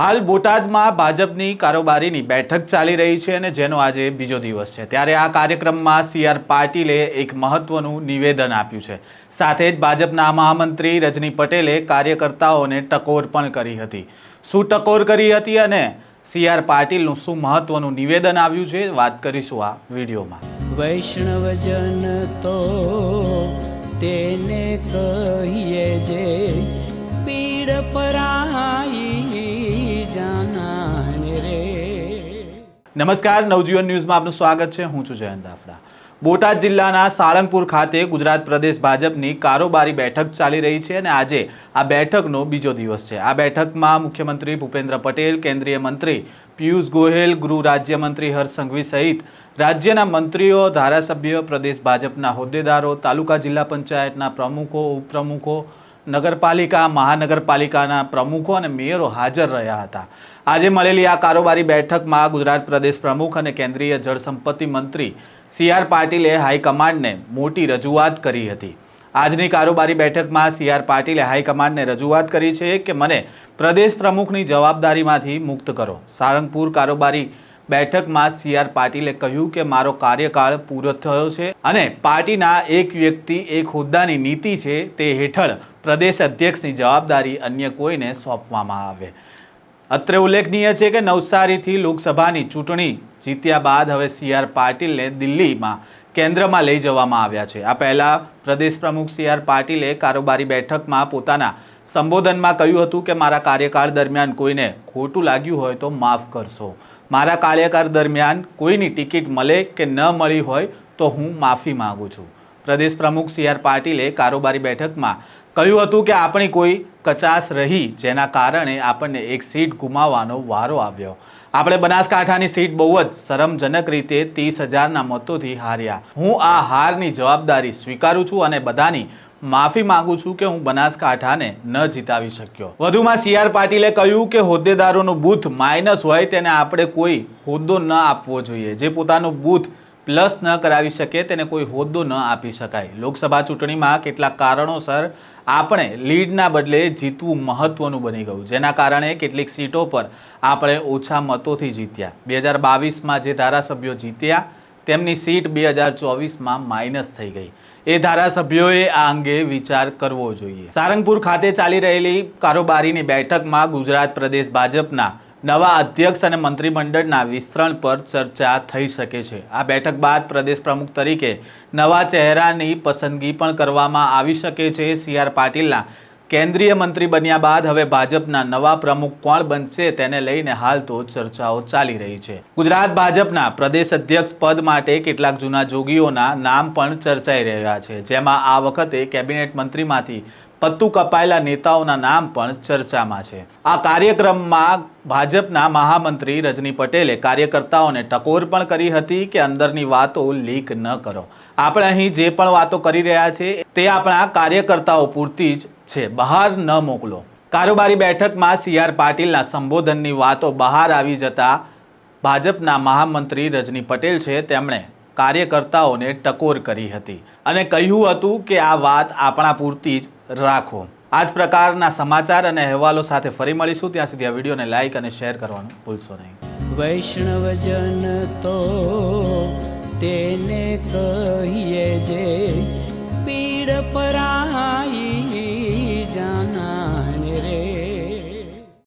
હાલ બોટાદમાં ભાજપની કારોબારીની બેઠક ચાલી રહી છે અને જેનો આજે બીજો દિવસ છે. ત્યારે આ કાર્યક્રમમાં સી આર પાટીલે એક મહત્વનું નિવેદન આપ્યું છે. સાથે જ ભાજપના મહામંત્રી રજની પટેલે કાર્યકર્તાઓને ટકોર પણ કરી હતી. શું ટકોર કરી હતી અને સી આર પાટીલનું શું મહત્વનું નિવેદન આવ્યું છે, વાત કરીશું આ વિડીયોમાં. વૈષ્ણવજન તો તેને કહીએ જે પીડ પરાઈ નમસ્કાર, નવજીવન ન્યૂઝમાં આપનું સ્વાગત છે. હું છું જયંત દાફડા બોટાદ જિલ્લાના સાળંગપુર ખાતે ગુજરાત પ્રદેશ ભાજપની કારોબારી બેઠક ચાલી રહી છે અને આજે આ બેઠકનો બીજો દિવસ છે. આ બેઠકમાં મુખ્યમંત્રી ભૂપેન્દ્ર પટેલ, કેન્દ્રીય મંત્રી પિયુષ ગોહેલ ગૃહ રાજ્યમંત્રી હર્ષ સંઘવી સહિત રાજ્યના મંત્રીઓ, ધારાસભ્ય, પ્રદેશ ભાજપના હોદ્દેદારો, તાલુકા જિલ્લા પંચાયતના પ્રમુખો, ઉપપ્રમુખો નગરપાલિકા, મહાનગરપાલિકાના પ્રમુખો અને મેયરો હાજર રહ્યા હતા. આજે મળેલી આ કારોબારી બેઠકમાં ગુજરાત પ્રદેશ પ્રમુખ અને કેન્દ્રીય જળસંપત્તિ મંત્રી સી આર પાટીલે હાઈકમાન્ડને મોટી રજૂઆત કરી હતી. આજની કારોબારી બેઠકમાં સી આર પાટીલે હાઈકમાન્ડને રજૂઆત કરી છે કે મને પ્રદેશ પ્રમુખની જવાબદારીમાંથી મુક્ત કરો. સારંગપુર કારોબારી બેઠકમાં સી આર પાટીલે કહ્યું કે મારો કાર્યકાળ પૂરો થયો છે અને પાર્ટીના એક વ્યક્તિ, એક હોદ્દાની નીતિ છે તે હેઠળ પ્રદેશ અધ્યક્ષની જવાબદારી અન્ય કોઈને સોંપવામાં આવે. અત્રે ઉલ્લેખનીય છે કે નવસારીથી લોકસભાની ચૂંટણી જીત્યા બાદ હવે સી આર પાટીલને દિલ્હીમાં કેન્દ્રમાં લઈ જવામાં આવ્યા છે. આ પહેલાં પ્રદેશ પ્રમુખ સી આર પાટીલે કારોબારી બેઠકમાં પોતાના સંબોધનમાં કહ્યું હતું કે મારા કાર્યકાળ દરમિયાન કોઈને ખોટું લાગ્યું હોય તો માફ કરશો. મારા કાર્યકાળ દરમિયાન કોઈની ટિકિટ મળે કે ન મળી હોય તો હું માફી માગું છું. પ્રદેશ પ્રમુખ સી આર પાટીલે કારોબારી બેઠકમાં કહ્યું હતું કે આપણી કોઈ કચાશ રહી જેના કારણે આપણને એક સીટ ગુમાવવાનો વારો આવ્યો. આપણે બનાસકાંઠાની સીટ બહુ જ શરમજનક રીતે ત્રીસ હજારના મતોથી હાર્યા. હું આ હારની જવાબદારી સ્વીકારું છું અને બધાની માફી માંગુ છું કે હું બનાસકાંઠાને ન જીતાવી શક્યો. વધુમાં સી આર પાટીલે કહ્યું કે હોદ્દેદારોનું બૂથ માઇનસ હોય તેને આપણે કોઈ હોદ્દો ન આપવો જોઈએ. જે પોતાનું બૂથ પ્લસ ન કરાવી શકે તેને કોઈ હોદ્દો ન આપી શકાય. લોકસભા ચૂંટણીમાં કેટલાક કારણોસર આપણે લીડના બદલે જીતવું મહત્વનું બની ગયું. જેના કારણે કેટલીક સીટો પર આપણે ઓછા મતોથી જીત્યા. બે હજાર બાવીસમાં જે ધારાસભ્યો જીત્યા તેમની સીટ બે હજાર ચોવીસમાં માઇનસ થઈ ગઈ. એ ધારાસભ્યોએ આ અંગે વિચાર કરવો જોઈએ. સારંગપુર ખાતે ચાલી રહેલી કારોબારીની બેઠકમાં ગુજરાત પ્રદેશ ભાજપના નવા અધ્યક્ષ અને મંત્રીમંડળના વિસ્તરણ પર ચર્ચા થઈ શકે છે. આ બેઠક બાદ પ્રદેશ પ્રમુખ તરીકે નવા ચહેરાની પસંદગી પણ કરવામાં આવી શકે છે. સી આર પાટીલના કેન્દ્રીય મંત્રી બન્યા બાદ હવે ભાજપના નવા પ્રમુખ કોણ બનશે તેને લઈને હાલ તો ચર્ચાઓ ચાલી રહી છે. ગુજરાત ભાજપના પ્રદેશ અધ્યક્ષ પદ માટે કેટલાક જૂના જોગીઓના નામ પણ ચર્ચાઈ રહ્યા છે. જેમાં આ વખતે કેબિનેટ મંત્રીમાંથી પત્તુ કપાયેલા નેતાઓના નામ પણ ચર્ચામાં છે. આ કાર્યક્રમમાં ભાજપના મહામંત્રી રજની પટેલે કાર્યકર્તાઓને ટકોર પણ કરી હતી કે અંદરની વાતો લીક ન કરો. આપણે અહીં જે પણ વાતો કરી રહ્યા છે, તે આપણા કાર્યકર્તાઓ પૂરતી જ છે. બહાર ન મોકલો. કારોબારી બેઠકમાં સી આર પાટીલના સંબોધનની વાતો બહાર આવી જતા ભાજપના મહામંત્રી રજની પટેલ છે. તેમણે કાર્યકર્તાઓને ટકોર કરી હતી અને કહ્યું હતું કે આ વાત આપણા પૂરતી જ રાખો. આ જ પ્રકારના સમાચાર અને અહેવાલો સાથે ફરી મળીશું. ત્યાં સુધી આ વિડીયોને લાઇક અને શેર કરવાનું ભૂલશો નહીં. વૈષ્ણવજન તો તેને કહીએ જે